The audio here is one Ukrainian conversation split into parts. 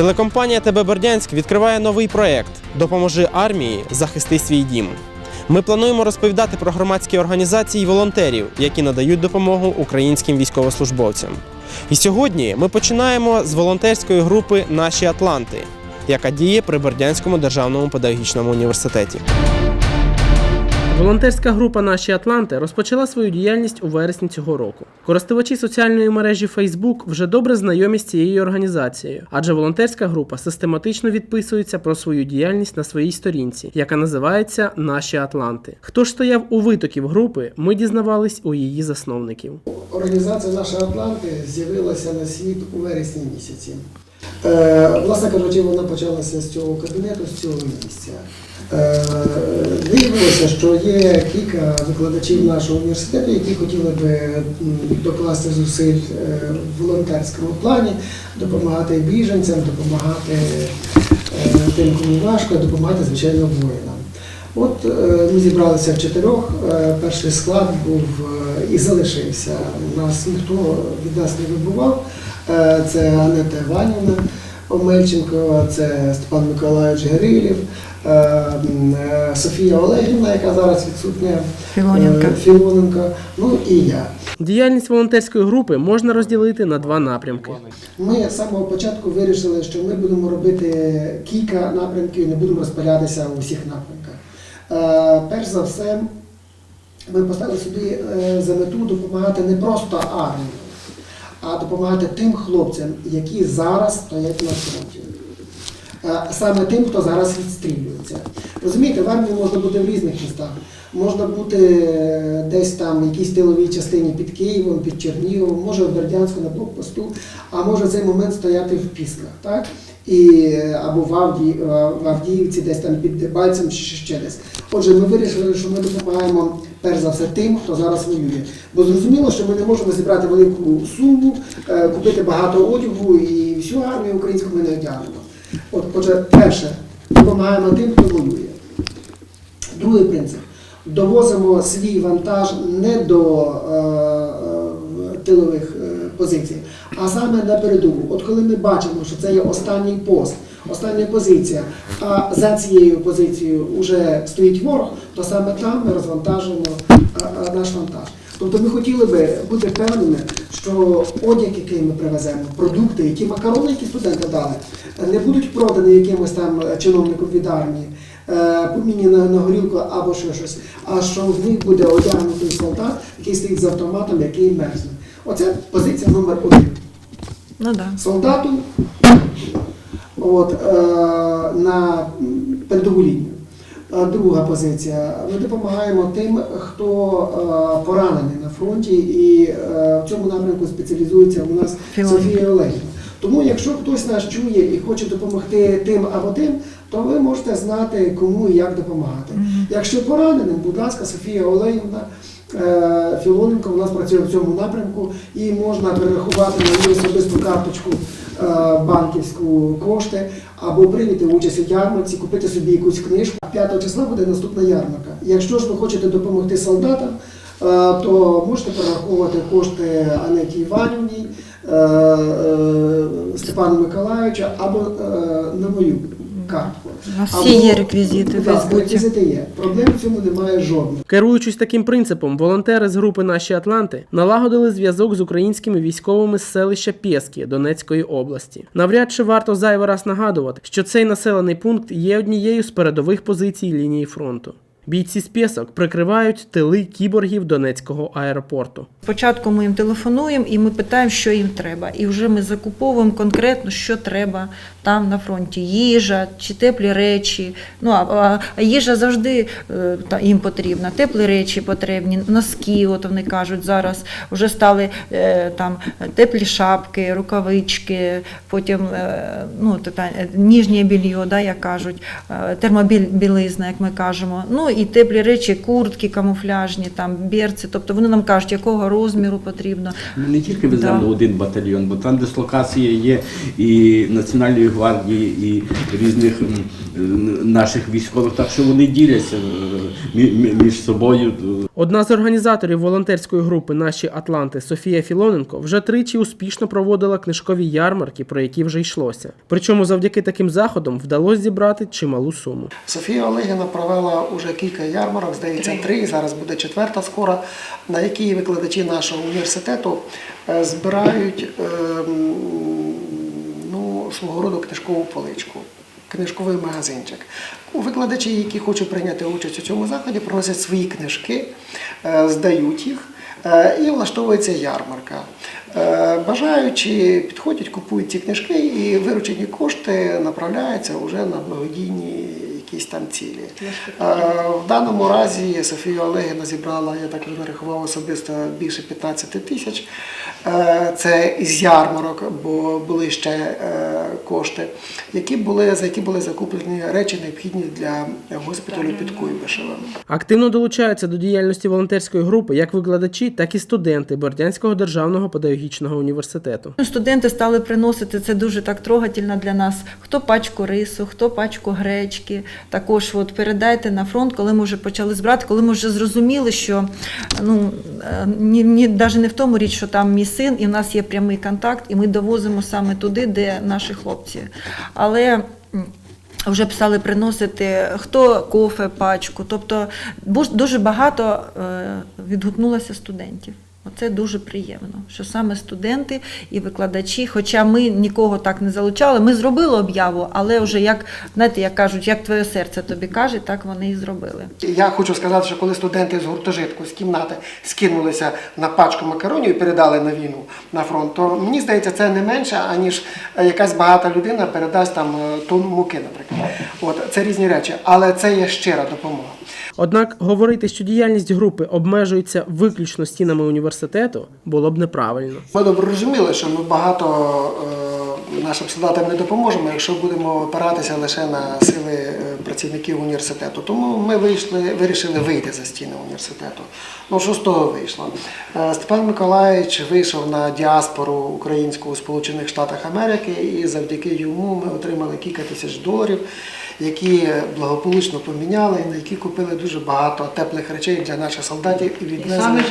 Телекомпанія ТБ Бердянськ відкриває новий проект Допоможи армії захисти свій дім. Ми плануємо розповідати про громадські організації і волонтерів, які надають допомогу українським військовослужбовцям. І сьогодні ми починаємо з волонтерської групи Наші Атланти, яка діє при Бердянському державному педагогічному університеті. Волонтерська група Наші Атланти розпочала свою діяльність у вересні цього року. Користувачі соціальної мережі Facebook вже добре знайомі з цією організацією, адже волонтерська група систематично відписується про свою діяльність на своїй сторінці, яка називається Наші Атланти. Хто ж стояв у витоків групи, ми дізнавались у її засновників. Організація Наша Атланти з'явилася на світ у вересні місяці. Е, власне кажучи, вона почалася з цього кабінету, з цього місця. Е, виявилося, що є кілька викладачів нашого університету, які хотіли би докласти зусиль е, в волонтерському плані, допомагати біженцям, допомагати тим, кому важко, допомагати, звичайно, воїнам. От ми зібралися в чотирьох. Перший склад був і залишився. У нас ніхто від нас не вибував. Е, Це Анета Іванівна Омельченко, це Степан Миколаївич Гирилів, е, е, Софія Олегівна, яка зараз відсутня, Філоненко. Філоненко, ну і я. Діяльність волонтерської групи можна розділити на два напрямки. Ми з самого початку вирішили, що ми будемо робити кілька напрямків, не будемо розпилятися у всіх напрямках. Перш за все, ми поставили собі за мету допомагати не просто армії, а допомагати тим хлопцям, які зараз стоять на фронті. Е, Саме тим, хто зараз відстрілюється. Розумієте, в армії можна бути в різних містах. Можна бути е, десь там в якійсь тиловій частині під Києвом, під Черніговом, може в Бердянську на блокпосту, а може в цей момент стояти в Пісках, так? І, е, або в, Авді, в Авдіївці, десь там під Дебальцем, чи ще десь. Отже, ми вирішили, що ми допомагаємо перш за все тим, хто зараз воює. Бо зрозуміло, що ми не можемо зібрати велику суму, е, купити багато одягу і всю армію українську ми не одягнемо. От, отже, перше, допомагаємо тим, хто воює. Другий принцип. Довозимо свій вантаж не до е, е, тилових е, позицій, а саме на передову. От коли ми бачимо, що це є останній пост, остання позиція, а за цією позицією вже стоїть ворог, то саме там ми розвантажуємо е, наш вантаж. Тобто ми хотіли би бути впевненими, що одяг, який ми привеземо, продукти, які макарони, які студенти дали, не будуть продані якимось там чиновником від армії, е, поміні на, на горілку або ще щось, а що в них буде одягнутий солдат, який стоїть з автоматом, який мерзне. Оце позиція номер один. Ну да. Солдату от, е, на передову лінію. Е, Друга позиція. Ми допомагаємо тим, хто е, поранений на фронті, і е, в цьому напрямку спеціалізується у нас. Софія Олегівна. Тому, якщо хтось нас чує і хоче допомогти тим або тим, то ви можете знати, кому і як допомагати. Якщо пораненим, будь ласка, Софія Олегівна. Е, Філоненко у нас працює в цьому напрямку і можна перерахувати на її особисту карточку е, банківську кошти або прийняти участь у ярмарці, купити собі якусь книжку. 5 числа буде наступна ярмарка. Якщо ж ви хочете допомогти солдатам, е, то можете перераховувати кошти Анеті Іванівні, Степану Миколаївичу або на мою картку. Всі є реквізити в Фейсбуці. реквізити є. Проблем в цьому немає жодних. Керуючись таким принципом, волонтери з групи Наші Атланти налагодили зв'язок з українськими військовими з селища Пєскі Донецької області. Навряд чи варто зайвий раз нагадувати, що цей населений пункт є однією з передових позицій лінії фронту. Бійці з Пєсок прикривають тили кіборгів Донецького аеропорту. Спочатку ми їм телефонуємо і ми питаємо, що їм треба. І вже ми закуповуємо конкретно, що треба там на фронті. Їжа чи теплі речі. Ну а, їжа завжди е, їм потрібна. Теплі речі потрібні, носки, от вони кажуть, зараз вже стали е, там теплі шапки, рукавички, потім е, ну, ніжнє більйо, да, як кажуть, термобілизна, як ми кажемо. Ну і теплі речі, куртки камуфляжні, там берці. Тобто вони нам кажуть, якого розміру потрібно. Ми не тільки веземо Да. один батальйон, бо там дислокація є і Національної гвардії, і різних наших військових, так що вони діляться е, мі- мі- між собою. Одна з організаторів волонтерської групи Наші Атланти Софія Філоненко вже тричі успішно проводила книжкові ярмарки, про які вже йшлося. Причому завдяки таким заходам вдалося зібрати чималу суму. Софія Олегіна провела уже кілька ярмарок, здається, три, і зараз буде четверта скоро, на якій викладачі нашого університету е, збирають ем, ну, свого роду книжкову поличку. Книжковий магазинчик. Викладачі, які хочуть прийняти участь у цьому заході, приносять свої книжки, е, здають їх е, і влаштовується ярмарка. Бажаючи підходять, купують ці книжки і виручені кошти направляються вже на благодійні якісь там цілі. Е, В даному разі Софія Олегіна зібрала, я так нарахував особисто більше 15 тисяч. Е, Це із ярмарок, бо були ще е, кошти, які були, за які були закуплені речі, необхідні для госпіталю під Куйбишевим. Активно долучаються до діяльності волонтерської групи як викладачі, так і студенти Бердянського державного педагогічного університету. Ну, Студенти стали приносити це дуже так трогательно для нас. Хто пачку рису, хто пачку гречки. Також от передайте на фронт, коли ми вже почали збирати, коли ми вже зрозуміли, що ну е, ні, ні, навіть не в тому річ, що там мій син, і в нас є прямий контакт, і ми довозимо саме туди, де наші хлопці. Але вже писали приносити хто кофе, пачку. Тобто дуже багато е, відгукнулося студентів. Оце дуже приємно, що саме студенти і викладачі, хоча ми нікого так не залучали, ми зробили об'яву, але вже як знаєте, як кажуть, як твоє серце тобі каже, так вони і зробили. Я хочу сказати, що коли студенти з гуртожитку з кімнати скинулися на пачку макаронів і передали на війну на фронт, то мені здається, це не менше, аніж якась багата людина передасть там е, тонну муки, наприклад. От це різні речі, але це є щира допомога. Однак говорити, що діяльність групи обмежується виключно стінами університету, було б неправильно. Ми добре розуміли, що ми багато е, нашим солдатам не допоможемо, якщо будемо опиратися лише на сили е, працівників університету. Тому ми вийшли, вирішили вийти за стіни університету. Ну що з того вийшло? Е, Степан Миколаївич вийшов на діаспору українську у Сполучених Штатах Америки, і завдяки йому ми отримали кілька тисяч доларів. Які благополучно поміняли, і на які купили дуже багато теплих речей для наших солдатів і відвезли,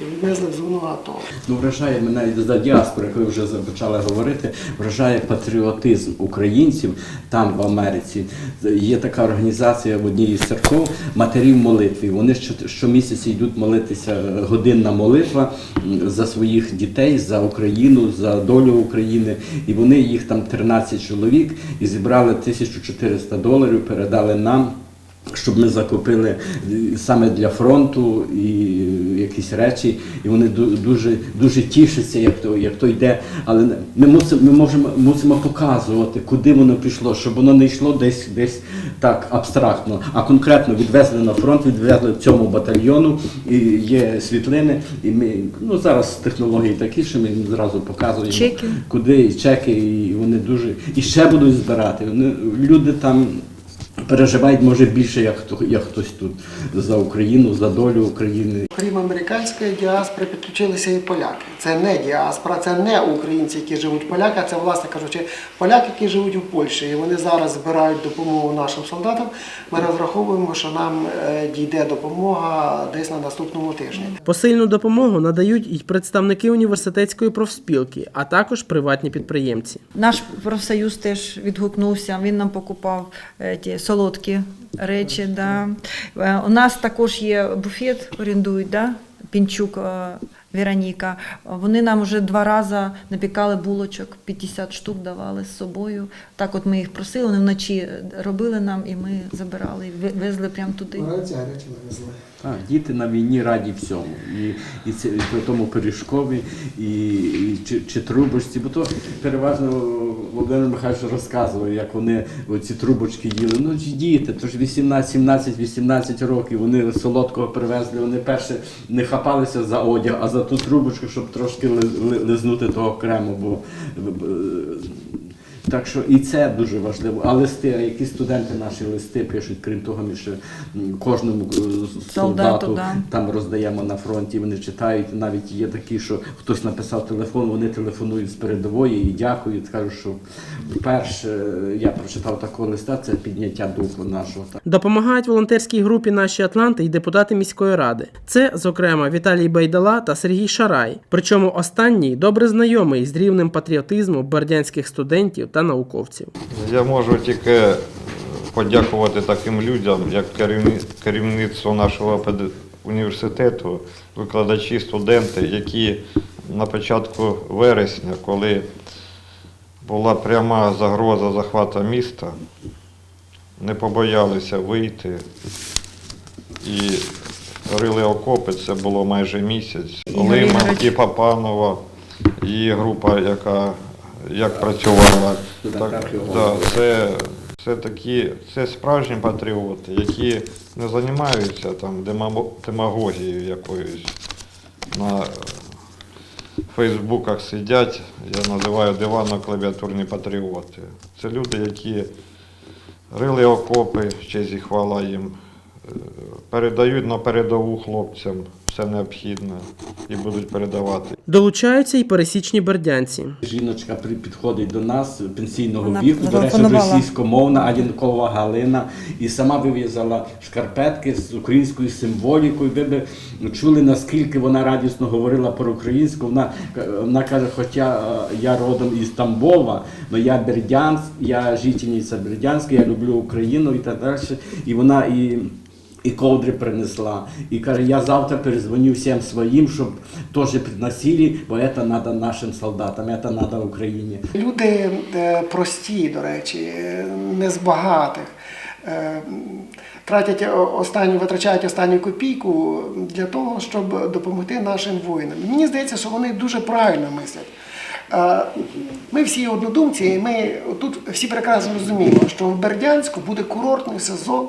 і відвезли в зону АТО. Ну, вражає мене за діаспору, як ви вже почали говорити, вражає патріотизм українців там в Америці. Є така організація в одній із церков матерів молитви. Вони що- щомісяця йдуть молитися е, годинна молитва за своїх дітей, за Україну, за долю України. І вони їх там 13 чоловік і зібрали 1400 доларів, передали нам. Щоб ми закупили саме для фронту і якісь речі, і вони дуже дуже тішаться, як то як то йде. Але ми мусимо ми можемо мусимо показувати, куди воно пішло, щоб воно не йшло десь десь так абстрактно, а конкретно відвезли на фронт, відвезли цьому батальйону. І є світлини. І ми ну зараз технології такі, що ми зразу показуємо Чеки. куди і чеки, і вони дуже і ще будуть збирати. Вони люди там. Переживають може більше, як хто як хтось тут за Україну, за долю України. Крім американської діаспори, підключилися і поляки. Це не діаспора, це не українці, які живуть в поляках, це, власне кажучи, поляки, які живуть у Польщі. І вони зараз збирають допомогу нашим солдатам. Ми розраховуємо, що нам е, дійде допомога десь на наступному тижні. Посильну допомогу надають і представники університетської профспілки, а також приватні підприємці. Наш профсоюз теж відгукнувся, він нам покупав е, ті солодкі речі. Да. Е, У нас також є буфет, орендують, да? Пінчук е, Вероніка. Вони нам вже два рази напікали булочок, 50 штук давали з собою. Так от ми їх просили, вони вночі робили нам і ми забирали, везли прямо туди. Гарячі. Так, діти на війні раді всьому. І, і, це, і при тому пиріжкові, і, і чи, чи трубочці. Бо то переважно Володимир Михайлович розказував, як вони ці трубочки їли. Ну діти, то ж 18, 17, 18 років вони солодкого привезли. Вони перше не хапалися за одяг, а за ту трубочку, щоб трошки ли- ли- лизнути того крему. Бо Так що і це дуже важливо. А листи, які студенти наші листи пишуть, крім того, ми ще кожному е, солдату да. там роздаємо на фронті. Вони читають. Навіть є такі, що хтось написав телефон, вони телефонують з передової і дякують. Кажуть, що вперше я прочитав такого листа, це підняття духу нашого. Допомагають волонтерській групі наші Атланти і депутати міської ради. Це, зокрема, Віталій Байдала та Сергій Шарай. Причому останній добре знайомий з рівнем патріотизму бердянських студентів та науковців. Я можу тільки е, подякувати таким людям, як керівництво нашого університету, викладачі, студенти, які на початку вересня, коли була пряма загроза захвату міста, не побоялися вийти і рили окопи, це було майже місяць. Ігор Лима і Папанова, і група, яка як працювала. Так, да, це, це такі, це справжні патріоти, які не займаються там демагогією якоюсь. На Фейсбуках сидять, я називаю диванно-клавіатурні патріоти. Це люди, які рили окопи, честь і хвала їм, е, передають на передову хлопцям все необхідне і будуть передавати. Долучаються й пересічні бердянці. Жіночка при- підходить до нас пенсійного Вона віку, до речі, російськомовна Адінкова Галина, і сама вив'язала шкарпетки з українською символікою. Ви б чули, наскільки вона радісно говорила про українську. Вона, вона каже, хоча е, я родом із Тамбова, але я бердянськ, я жительниця Бердянська, я люблю Україну і так далі. І вона і. І ковдри принесла. І каже, я завтра перезвоню всім своїм, щоб теж приносили, бо це треба нашим солдатам, це треба Україні. Люди е, прості, до речі, е, не з багатих. е, Тратять останню, витрачають останню копійку для того, щоб допомогти нашим воїнам. Мені здається, що вони дуже правильно мислять. Ми всі однодумці, і ми тут всі прекрасно розуміємо, що в Бердянську буде курортний сезон,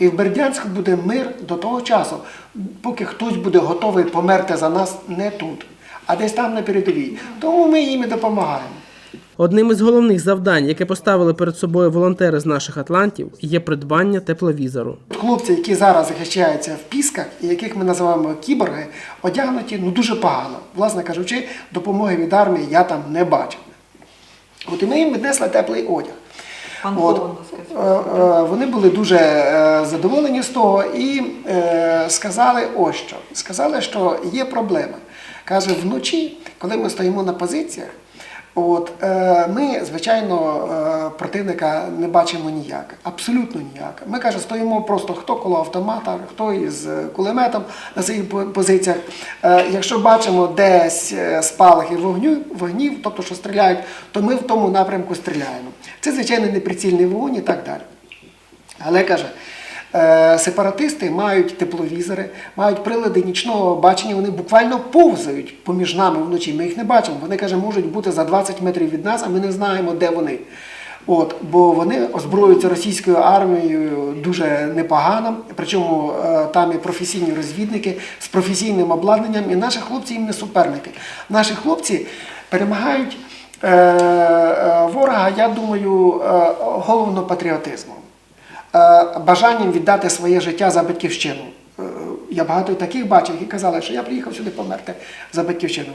і в Бердянську буде мир до того часу, поки хтось буде готовий померти за нас не тут, а десь там на передовій. Тому ми їм і допомагаємо. Одним із головних завдань, яке поставили перед собою волонтери з наших атлантів, є придбання тепловізору. Хлопці, які зараз захищаються в пісках, і яких ми називаємо кіборги, одягнуті ну дуже погано. Власне кажучи, допомоги від армії я там не бачив. От і ми їм віднесли теплий одяг. От, е, е, вони були дуже е, задоволені з того і сказали ось що. Сказали, що є проблема. Каже, вночі, коли ми стоїмо на позиціях, от, е, ми, звичайно, е, противника не бачимо ніяк, абсолютно ніяк. Ми каже, стоїмо просто хто коло автомата, хто із е, кулеметом на своїх позиціях. Якщо бачимо десь спалахи вогню, вогнів, тобто що стріляють, то ми в тому напрямку стріляємо. Це, звичайно, неприцільний вогонь і так далі. Але каже, сепаратисти мають тепловізори, мають прилади нічного бачення, вони буквально повзають поміж нами вночі. Ми їх не бачимо. Вони каже, можуть бути за 20 метрів від нас, а ми не знаємо, де вони. От, бо вони озброюються російською армією дуже непогано, причому е, там і професійні розвідники з професійним обладнанням, і наші хлопці їм не суперники. Наші хлопці перемагають е, е, ворога, я думаю, е, головно патріотизмом, е, бажанням віддати своє життя за батьківщину. Е, Я багато таких бачив, які казали, що я приїхав сюди померти за батьківщину.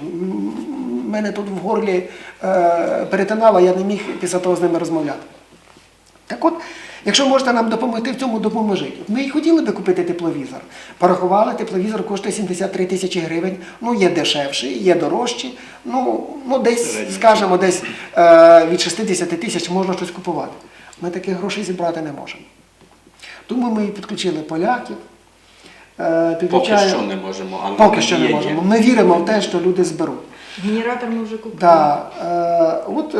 Мене тут в горлі е, перетинало, я не міг після того з ними розмовляти. Так от, якщо можете нам допомогти в цьому, допоможіть. Ми і хотіли би купити тепловізор. Порахували, тепловізор коштує 73 тисячі гривень. Ну, є дешевші, є дорожчі. Ну, ну десь, скажімо, десь е, від 60 тисяч можна щось купувати. Ми таких грошей зібрати не можемо. Тому ми підключили поляків. Поки що не можемо, А Поки що не можемо. Ми віримо в те, що люди зберуть. Генератор ми вже купили. Да, е, от, е,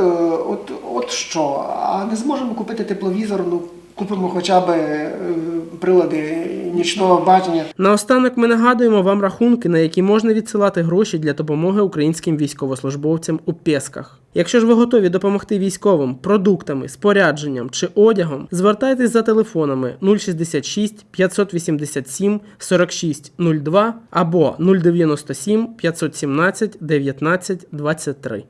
от, от що, а не зможемо купити тепловізор, ну купимо хоча б е, прилади нічного бачення. Наостанок ми нагадуємо вам рахунки, на які можна відсилати гроші для допомоги українським військовослужбовцям у Пєсках. Якщо ж ви готові допомогти військовим продуктами, спорядженням чи одягом, звертайтесь за телефонами 066 587 46 02 або 097 517 19 23.